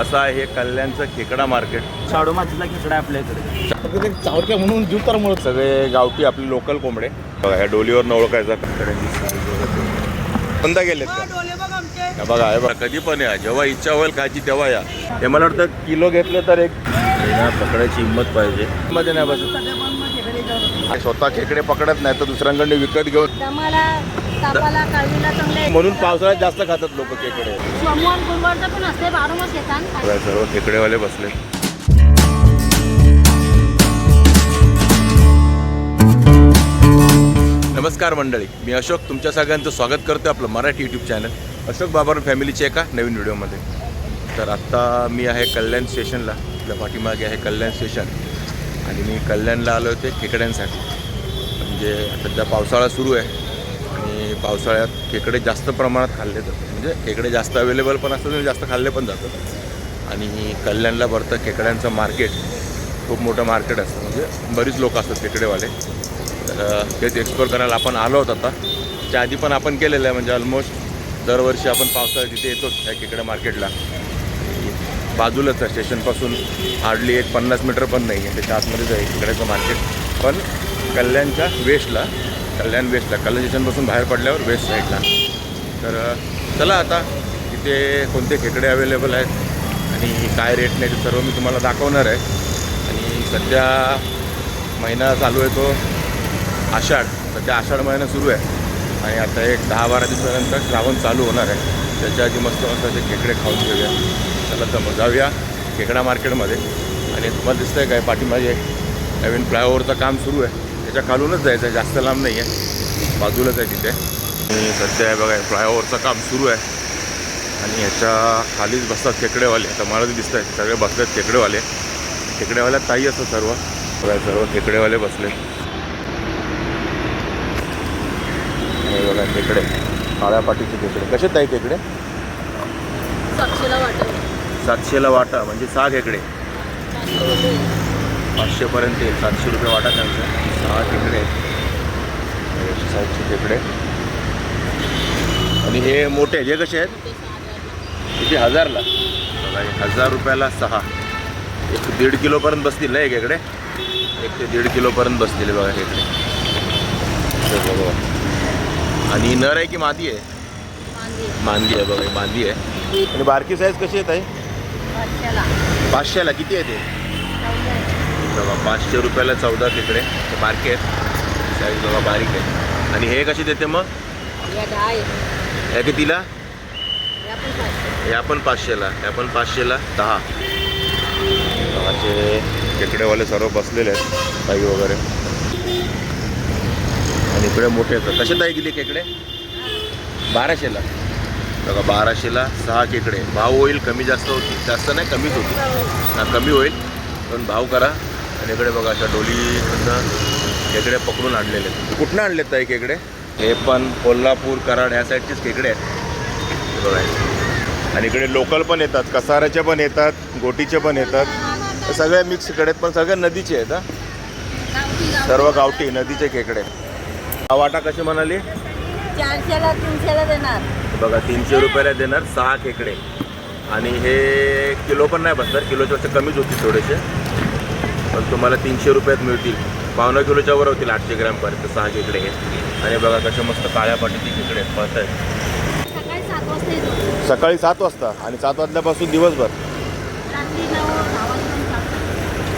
असं आहे हे कल्याणचं खेकडा मार्केट. शाडू मातीचा खेकडा आहे आपल्याकडे. चावडक्या म्हणून जीव तर मुळे सगळे गावठी आपले लोकल कोंबडे. बघा ह्या डोलीवर ओळखायचा size वगैरे. बंद गेलेत का? बघा हे बघा. कधी पण या. जेव्हा इच्छा होईल खायची तेव्हा या. हे मला वाटतं किलो घेतले तर एक ना पकडायची हिंमत पाहिजे. मध्ये नाही बसत स्वतः खेकडे पकडत नाही तर दुसऱ्यांकडे विकत घेऊन तापाला काळजीला चांगले म्हणून पावसाळ्यात जास्त खातात लोक खेकडे. सोमवार गुरुवारचं पण असते बारा मास येतात. बघा, सर्व खेकडेवाले बसले नमस्कार मंडळी मी अशोक तुमच्या सगळ्यांचं स्वागत करतो आपलं मराठी यूट्यूब चॅनल अशोक बाबर फॅमिलीच्या एका नवीन व्हिडिओमध्ये तर आत्ता मी आहे कल्याण स्टेशनला. आपल्या पाठीमागे आहे कल्याण स्टेशन. आणि मी कल्याणला आलो होते खेकड्यांसाठी. म्हणजे सध्या पावसाळा सुरू आहे. पावसाळ्यात खेकडे जास्त प्रमाणात खाल्ले जातात म्हणजे खेकडे जास्त अवेलेबल पण असतात आणि जास्त खाल्ले पण जातात. आणि कल्याणला भरतं खेकड्यांचं मार्केट खूप मोठं मार्केट असतं. म्हणजे बरीच लोक असतात खेकडेवाले तर तेच एक्सप्लोर करायला आपण आलो होतो आता. त्या आधी पण आपण केलेलं आहे. म्हणजे ऑलमोस्ट दरवर्षी आपण पावसाळ्यात तिथे येतोच त्या खेकडे मार्केटला बाजूलाच आहे. स्टेशनपासून हार्डली एक पन्नास मीटर पण नाही आहे त्याच्या आतमध्येच आहे खेकड्याचं मार्केट पण कल्याणच्या वेस्टला कल्याण वेस्टला. कल्याण स्टेशनपासून बाहेर पडल्यावर वेस्ट साईडला. तर चला आता. तिथे कोणते खेकडे अवेलेबल आहेत आणि काय रेट नाही ते सर्व मी तुम्हाला दाखवणार आहे. आणि सध्या महिना चालू आहे तो आषाढ. सध्या आषाढ महिना सुरू आहे. आणि आता एक दहा बारा दिवसानंतर श्रावण चालू होणार आहे. त्याच्या आधी मस्त मस्त असे खेकडे खाऊन घेऊया. चला तर मग जाऊया खेकडा मार्केटमध्ये आणि तुम्हाला दिसतं आहे काय पाठीमागे नवीन फ्लायओव्हरचं काम सुरू आहे. त्याच्या खालूनच जायचं आहे. जास्त लांब नाही आहे. बाजूलाच आहे तिथे. आणि सध्या आहे बघा फ्लायओव्हरचं काम सुरू आहे. आणि ह्याच्या खालीच बसतात खेकडेवाले. आता मला दिसत आहेत. सगळे बसलेत खेकडेवाले. खेकडेवाल्यात ताई असतात सर्व. बघा सर्व खेकडेवाले बसले बघा खेकडे. काळ्या पाटीचे खेकडे. कसे ताई खेकडे? सातशेला वाटत सातशेला वाटा म्हणजे सहा खेकडे. पाचशेपर्यंत येईल. सातशे रुपये वाटा त्यांचं. सहा खेकडे आहेत. सातशे खेकडे आणि हे मोठे हे कसे आहेत? किती हजारला. बघा हे हजार रुपयाला सहा. एक दीड किलोपर्यंत बसतील ना खेकडे एक ते दीड किलोपर्यंत बसतील बघा बघा. आणि नर आहे की मादी आहे? मांदी आहे बघा मांदी आहे. आणि बारकी साईज कशी आहे ताई? पाचशेला. पाचशेला. किती आहे ते? बघा पाचशे रुपयाला चौदा तिकडे. ते बारके आहेत. साईज बघा बारीक आहे. आणि हे कशी देते मग? या दहा आहे. हे कितीला? या पण पाचशे. ह्या पण पाचशेला. ह्या पण पाचशेला दहा. बघाचे खेकडेवाले सर्व बसलेले आहेत ताई वगैरे. आणि इकडे मोठे आहेत. कसे ताई गेली खेकडे? बाराशेला. बघा बाराशेला सहा खेकडे. भाव होईल कमी जास्त होती. जास्त नाही कमीच होती. हा कमी होईल. पण भाव करा. आणि इकडे बघा अशा डोली खेकडे पकडून आणलेले आहेत. कुठनं आणलेत ताई खेकडे हे पण कोल्हापूर कराड ह्या साईडचेच खेकडे आहेत. हे बघा. आणि इकडे लोकल पण येतात कसाऱ्याचे पण येतात गोटीचे पण येतात. सगळे मिक्स इकडे पण सगळे नदीचे आहेत हा. सर्व गावठी नदीचे खेकडे हा वाटा कशी म्हणाली? चारशेला तीनशेला देणार. बघा तीनशे रुपयाला देणार सहा खेकडे आणि हे किलो पण नाही बसणार किलोच्या कमीच होतील थोडेसे. पण तुम्हाला तीनशे रुपयात मिळतील. पावणा किलोच्या वर होतील आठशे ग्रॅमपर्यंत सहा खेकडे हे. आणि बघा कसे मस्त काळ्या पाटीचे खेकडे आहेत. मस्त आहेत. सकाळी सात वाजता आणि सात वाजल्यापासून दिवसभर.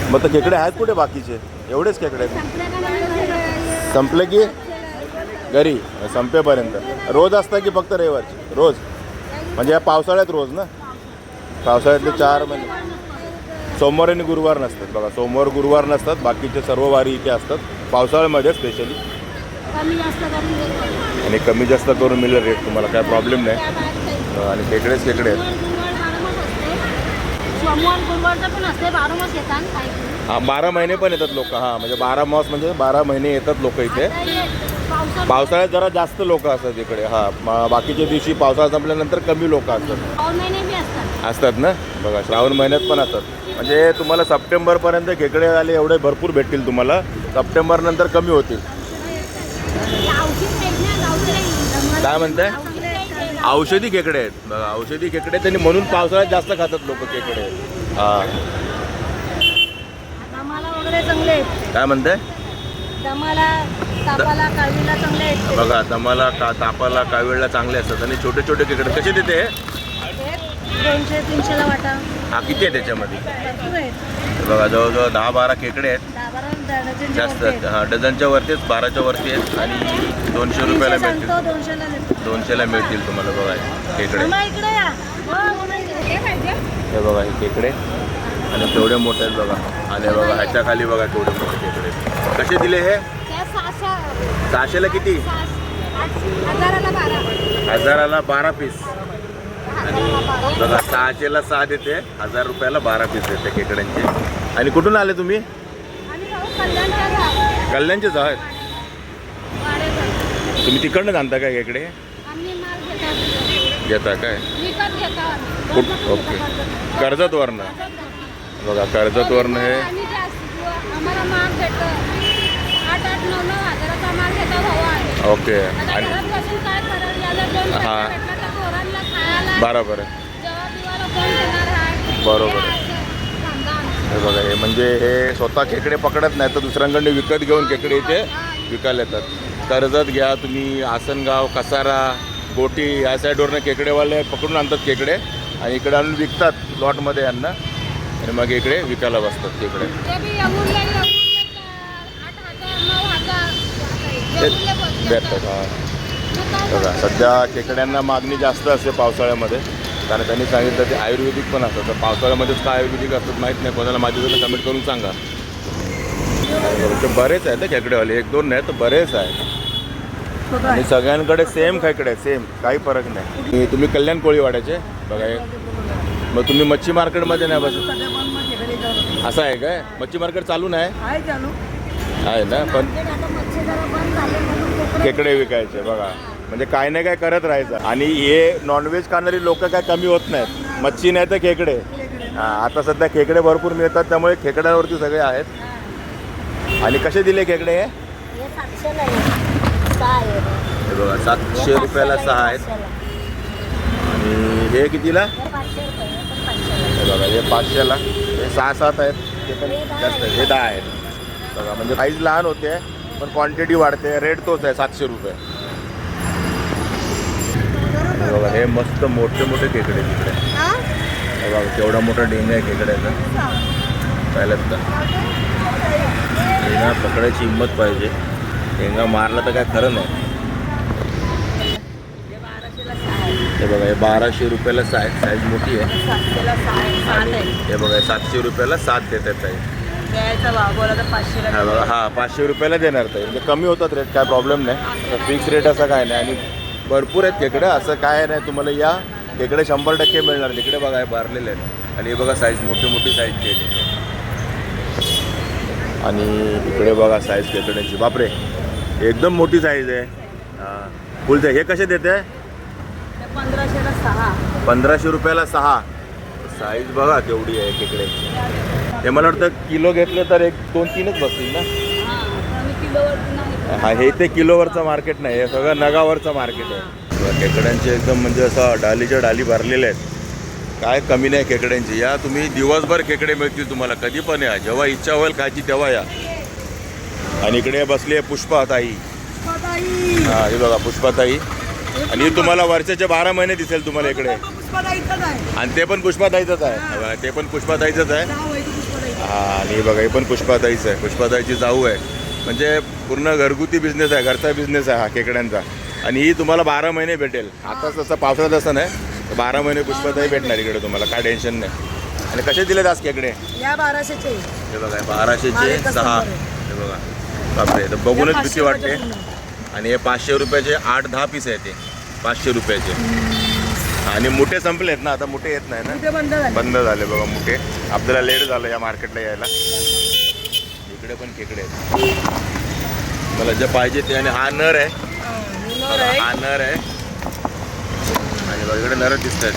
मग तर खेकडे आहेत कुठे बाकीचे? एवढेच खेकडे आहेत. संपले की? घरी संपेपर्यंत. रोज असतं की फक्त रविवारची? रोज. म्हणजे या पावसाळ्यात रोज ना? पावसाळ्यातले चार महिने. सोमवार आणि गुरुवार नसतात. बघा सोमवार गुरुवार नसतात. बाकीचे सर्व वारी इथे असतात. पावसाळ्यामध्ये स्पेशली आणि कमी जास्त करून मिळेल रेट तुम्हाला काय प्रॉब्लेम नाही. आणि खेकडेच खेकडे आहेत. येतात काही हा बारा महिने पण येतात लोक. हां म्हणजे बारा मास म्हणजे बारा महिने येतात लोक इथे. पावसाळ्यात जरा जास्त लोक असतात इकडे. हां बाकीच्या दिवशी पावसाळा संपल्यानंतर कमी लोक असतात. असतात ना? बघा श्रावण महिन्यात पण असतात. म्हणजे तुम्हाला सप्टेंबरपर्यंत खेकडे आले एवढे भरपूर भेटतील तुम्हाला. सप्टेंबर नंतर कमी होतील. काय म्हणताय? औषध खेकडे आहेत. औषधी खेकडे आहेत आणि म्हणून पावसाळ्यात जास्त खातात लोक खेकडे. हा. काय म्हणताय? दमाला तापाला काळवीला चांगले आहेत. बघा दमाला का तापाला कावीळला चांगले असतात आणि छोटे छोटे खेकडे कसे देते? दोनशे तीनशेला वाटा. हा किती आहे त्याच्यामध्ये? भरपूर आहेत. बघा जवळजवळ दहा बारा खेकडे आहेत. दहा बारा डझनचे जास्त वरती आहेत. हा डझनच्या वरतीच बाराच्या वरती आहेत आणि दोनशे रुपयाला तीनशे मिळतील. दोनशेला देतो दोनशेला मिळतील तुम्हाला बघा हे खेकडे. मामा इकडे या. हो, इकडे. हे पाहिजे. हे बघा हे खेकडे. आणि केवढे मोठे आहेत बघा. आणि बघा ह्याच्या खाली बघा केवढे मोठे खेकडे आहेत. कसे दिले हे? त्या सहाशे. सहाशेला किती? सहाशे. आठशे हजाराला बारा. हजाराला बारा पीस. बघा सहाशेला सहा देते हजार रुपयाला बारा पीस देते खेकड्यांचे आणि कुठून आले तुम्ही. कल्याणचेच आहेत. तुम्ही तिकडनं आणता काय खेकडे घेता काय. कुठ- ओके. कर्जत. कर्जतवरनं घेतो. बघा कर्जतवरनं हे ओके आणि हा. भेटला तर पोरांना खायला बरोबर आहे. बरोबर आहे. बरोबर. हे बघा हे म्हणजे हे स्वतः खेकडे पकडत नाही तर दुसऱ्यांकडे विकत घेऊन खेकडे इथे विकायला येतात. कर्जत घ्या तुम्ही आसनगाव कसारा गोटी या साईडवरनं खेकडेवाले पकडून आणतात खेकडे आणि इकडे आणून विकतात लॉटमध्ये यांना. आणि मग इकडे विकायला बसतात खेकडे. ते बघा सध्या खेकड्यांना मागणी जास्त असते पावसाळ्यामध्ये. कारण त्यांनी सांगितलं ते आयुर्वेदिक पण असतं. तर पावसाळ्यामध्येच काय आयुर्वेदिक असतात माहीत नाही. कोणाला माहिती असेल कमेंट करून सांगा. बघा, बरेच आहेत ना खेकडेवाले एक दोन नाही तर बरेच आहेत. आणि सगळ्यांकडे सेम खेकडे आहेत सेम काही फरक नाही. तुम्ही कल्याण कोळीवाड्याचे? बघा हे मग तुम्ही मच्छी मार्केटमध्ये नाही बस असं आहे काय? मच्छी मार्केट चालू नाही? आहे ना? पण खेकडे विकायचे बघा. म्हणजे काय नाही काय करत राहायचं. आणि हे नॉनव्हेज खाणारी लोक काय कमी होत नाहीत. मच्छी नाही तर खेकडे. हा आता सध्या खेकडे भरपूर मिळतात त्यामुळे खेकड्यांवरती सगळे आहेत. आणि कसे दिले खेकडे हे? बघा सातशे रुपयाला सहा आहेत. आणि हे कितीला? बघा हे पाचशेला. हे सहा सात आहेत. ते पण जास्त हे दहा आहेत. बघा म्हणजे साईज लहान होते. पण क्वांटिटी वाढते. रेट तोच आहे सातशे रुपये. बघा हे मस्त मोठे मोठे खेकडे तिकडे. हे? बघा केवढा मोठा डेंगा आहे खेकड्याचा. पाहिलं का? डेंगा पकडायची हिंमत पाहिजे. डेंगा मारला तर काय खरं नाही. हे हे बघा हे बाराशे रुपयाला साईज साईज मोठी आहे. हे बघा सातशे रुपयाला सात देतात ताई. द्यायचा तर हा बघा हा पाचशे रुपयाला देणार ताई. म्हणजे कमी होतात रेट काय प्रॉब्लेम नाही. फिक्स रेट असा काय नाही. आणि भरपूर आहेत खेकडे. असं काय नाही तुम्हाला या खेकडे शंभर टक्के मिळणार. तिकडे बघा हे भरलेले आहेत. आणि हे बघा साईज मोठी मोठी साईजची आहे आणि इकडे बघा साईज खेकड्यांची. बापरे एकदम मोठी साईज आहे. हां. फुल हे कसे देते? ते पंधराशेला सहा. पंधराशे रुपयाला सहा. साईज बघा केवढी आहे खेकड्याची. हे मला वाटतं किलो घेतले तर एक दोन तीनच बसतील ना? हां हा ते किलोवरचं मार्केट नाही हे सगळं नगावरचं मार्केट आहे. खेकड्यांचे एकदम म्हणजे असं डालीच्या डाली भरलेल्या आहेत. काय कमी नाही खेकड्यांची. या तुम्ही दिवसभर खेकडे मिळतील तुम्हाला कधी पण या. जेव्हा इच्छा होईल खायची तेव्हा या. आणि इकडे बसली आहे पुष्पाताई. हा हे बघा पुष्पाताई. आणि तुम्हाला वर्षाचे बारा महिने दिसेल तुम्हाला इकडे. आणि ते पण पुष्पाताईचंच आहे. ते पण पुष्पाताईचंच आहे नाव आहे ती पुष्पाताई हा आणि बघा हे पण पुष्पाताईच आहे. पुष्पाताईची जाऊ आहे. म्हणजे पूर्ण घरगुती बिझनेस आहे घरचा बिझनेस आहे हा खेकड्यांचा आणि ही तुम्हाला बारा महिने भेटेल. आता तसं पावसाळ्यात असं नाही. तर बारा महिने पुष्पाताई भेटणार इकडे तुम्हाला. काय टेन्शन नाही. आणि कसे दिले दास खेकडे या बाराशेचे. हे बघा बाराशेचे सहा. हे बघा. बापरे तर बघूनच भीती वाटते. आणि हे पाचशे रुपयाचे आठ दहा पीस आहे ते पाचशे रुपयाचे. आणि मुठे संपलेत ना आता मुठे येत नाही ना. बंद झाले. बंद झाले बघा मुके आपल्याला लेट झालं या मार्केटला यायला. इकडे पण खेकडे आहेत. मला जे पाहिजे ते आणि हा नर आहे. हां, नर आहे. हा नर आहे. आणि बघा इकडे नर दिसत आहेत.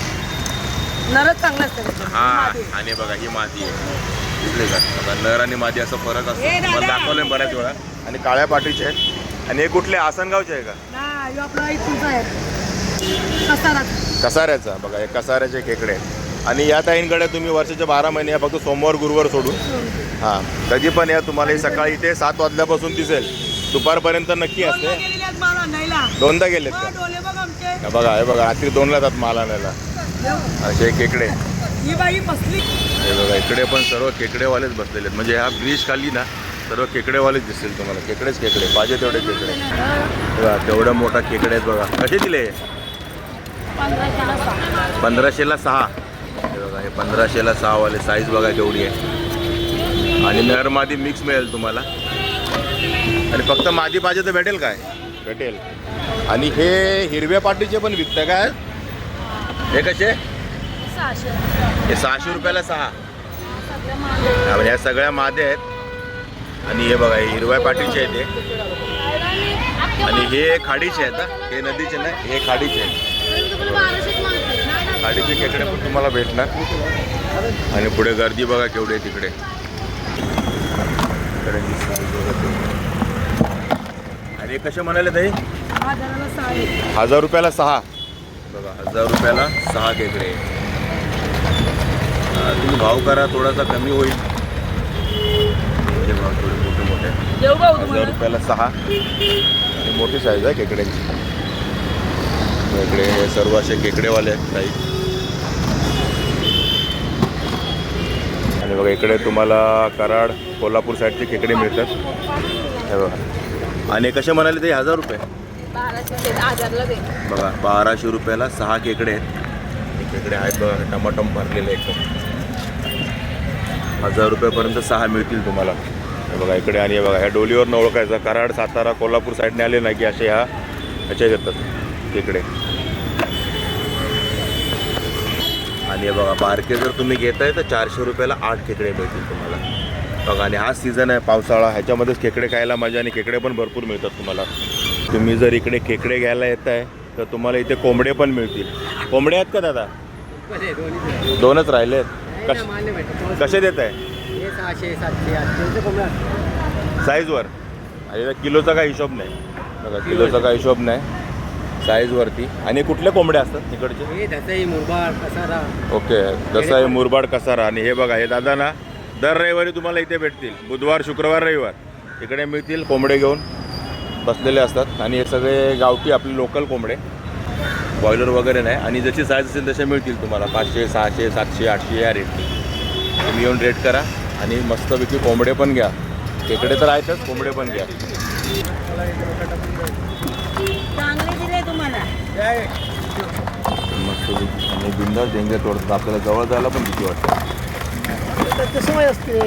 नरच चांगला. हा. आणि बघा ही माती आहे. दिसले का? आता नर आणि मादी असा फरक असतो. मला दाखवलंय बऱ्याच वेळा. आणि काळ्या पाठीचे आहेत. आणि हे कुठले? आसनगावचे आहे का? कसाऱ्याचा. बघा हे कसाऱ्याचे खेकडे. आणि या ताईंकडे तुम्ही वर्षाचे बारा महिने फक्त सोमवार गुरुवार सोडून. हां कधी पण या तुम्हाला सकाळी ते सात वाजल्यापासून दिसेल. दुपारपर्यंत नक्की असते. दोनदा गेलेत का? बघ हा, बघा रात्री दोनला जातात माल आणायला असे खेकडे. ही हे बघा इकडे पण सर्व खेकडेवालेच बसलेले आहेत. म्हणजे ह्या ब्रिज खाली ना सर्व खेकडेवालेच दिसतील तुम्हाला. खेकडेच खेकडे पाहिजे तेवढे खेकडे. बघा तेवढा मोठा खेकडे आहेत बघा. कसे दिले? पंधराशेला सहा. हे बघा हे पंधराशेला सहावाले साईज बघा केवढी आहे. आणि नर मादी मिक्स मिळेल तुम्हाला. आणि फक्त मादी पाहिजे तर भेटेल काय? भेटेल. आणि हे हिरव्या पाटीचे पण विकतं काय? हे कसे? हे सहाशे रुपयाला सहा. म्हणजे ह्या सगळ्या मादे आहेत. आणि हे बघा हे हिरव्या पाटीचे आहेत हे. आणि हे खाडीचे आहेत हा. हे नदीचे नाही हे खाडीचे आहेत. तुम्हाला खेकडे पण तुम्हाला भेटणार. आणि पुढे गर्दी बघा केवढी आहे तिकडे. आणि कसे म्हणाले ताई? हजार रुपयाला सहा. बघा हजार रुपयाला सहा खेकडे तुम्ही भाव करा थोडासा कमी होईल. म्हणजे भाव थोडे मोठे मोठे हजार रुपयाला सहा. आणि मोठी साईज आहे खेकड्यांची इकडे सर्व असे खेकडेवाले आहेत काही. आणि बघा इकडे तुम्हाला कराड कोल्हापूर साईडचे खेकडे मिळतात. हे बघा. आणि कसे म्हणाले ते हजार रुपये? बघा बाराशे रुपयाला सहा खेकडे आहेत. खेकडे आहेत बघा टमाटम भरलेले एकदम हजार रुपयापर्यंत सहा मिळतील तुम्हाला. बघा इकडे आणि बघा ह्या डोलीवरनं ओळखायचं कराड सातारा कोल्हापूर साईडने आले ना की असे ह्या ह्याच्या येतात खेकडे आणि हे बघा बारके जर तुम्ही घेताय तर चारशे रुपयाला आठ खेकडे मिळतील तुम्हाला. बघा आणि हा सीझन आहे पावसाळा ह्याच्यामध्येच खेकडे खायला मजा आणि खेकडे पण भरपूर मिळतात तुम्हाला. तुम्ही जर इकडे खेकडे घ्यायला येत आहे तर तुम्हाला इथे कोंबडे पण मिळतील. कोंबडे आहेत का दादा? दोनच राहिले आहेत. कश कसे देत आहे साईजवर आणि किलोचा काय हिशोब नाही. बघा किलोचा काय हिशोब नाही. साईजवरती. आणि कुठले कोंबडे असतात तिकडचे हे दसई मुरबाड कसारा. ओके आहे मुरबाड कसारा. आणि हे बघा हे दादा ना दर रविवारी तुम्हाला इथे भेटतील. बुधवार शुक्रवार रविवार. इकडे मिळतील कोंबडे घेऊन. बसलेले असतात. आणि हे सगळे गावठी आपले लोकल कोंबडे. बॉयलर वगैरे नाही. आणि जशी साईज असेल तसे मिळतील तुम्हाला. पाचशे सहाशे सातशे आठशे या रेटची तुम्ही येऊन रेट करा. आणि मस्तपैकी कोंबडे पण घ्या. खेकडे तर आहेतच कोंबडे पण घ्या. मस्तपैकी आणि बिंदास डेंगे तोडतात आपल्याला जवळ जायला पण भीती वाटते कसं माहिती असते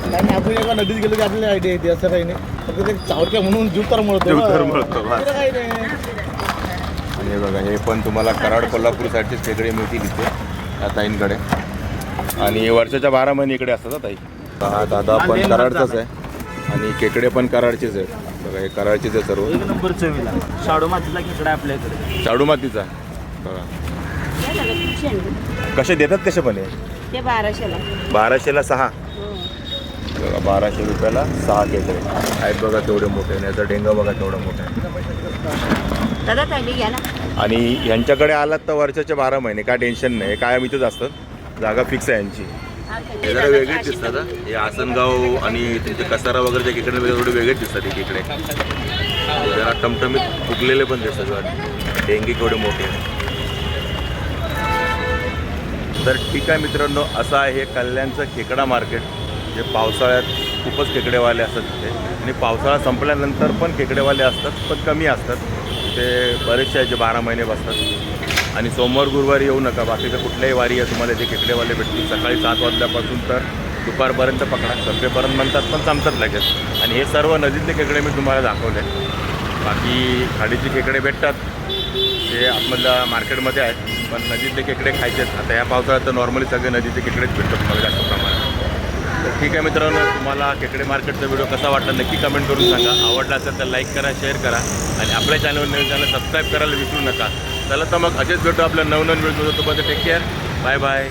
काही आपण एका नदीत गेलो की आपल्याला आयडिया येते असं काही नाही फक्त ते चावटक्या म्हणून जीव तर मळतो जीव तर ना. मळतो, बस. दुसरं काही नाही आणि हे बघा हे पण तुम्हाला कराड कोल्हापूर साईडचे खेकडे मिळतील इथे या ताईंकडे आणि वर्षाच्या बारा महिने इकडे असतात हा ताई हा दादा पण कराडचाच आहे आणि खेकडे पण कराडचेच आहेत बघा हे कराडचेच आहे सर्व. एक नंबर चवीला. शाडू मातीचा खेकडा आहे आपल्याकडे शाडू मातीचा. बघा. कसे देतात कसे पण हे? ते बाराशेला. बाराशेला सहा? बघा बाराशे रुपयाला सहा खेकडे. आहेत बघा तेवढे मोठे आणि याचा डेंगा बघा तेवढा मोठा आहे. दादा ताईली घ्या ना. आणि ह्यांच्याकडे आलात तर वर्षाचे बारा महिने काय टेन्शन नाही. हे कायम इथंच असतात. जागा फिक्स आहे यांची. हे जरा वेगळेच दिसतात हे? आसनगाव आणि तुमचे कसारा वगैरे जे इकडे थोडे वेगळेच दिसतात एक इकडे जरा टमटमीत फुगलेले पण दिसतात डेंगी केवढे मोठे तर ठीक आहे मित्रांनो असं आहे हे कल्याणचं खेकडा मार्केट जे पावसाळ्यात खूपच खेकडेवाले असतात तिथे. आणि पावसाळा संपल्यानंतर पण खेकडेवाले असतात पण कमी असतात. ते बरेचसे जे बारा महिने बसतात. आणि सोमवार गुरुवारी येऊ नका. बाकीचं कुठल्याही वारी आहे तुम्हाला ते खेकडेवाले भेटतील. सकाळी सात वाजल्यापासून तर दुपारपर्यंत पकडा. सभेपर्यंत म्हणतात पण संपतात लगेच. आणि हे सर्व नदीतले खेकडे मी तुम्हाला दाखवले. बाकी खाडीचे खेकडे भेटतात. ते आपल्याला मार्केटमध्ये आहेत. पण नदीतले खेकडे खायचे आहेत. आता या पावसाळ्यात तर नॉर्मली सगळे नदीचे खेकडेच भेटतात तुम्हाला जास्त प्रमाणात. तर ठीक आहे मित्रांनो तुम्हाला खेकडे मार्केटचा व्हिडिओ कसा वाटला नक्की कमेंट करून सांगा. आवडला असेल तर लाईक करा शेअर करा. आणि आपल्या चॅनलवर नवीन चॅनल सबस्क्राईब करायला विसरू नका. चला तर मग असेच भेटू आपल्या नवनवीन व्हिडिओ तोपर्यंत टेक केअर बाय बाय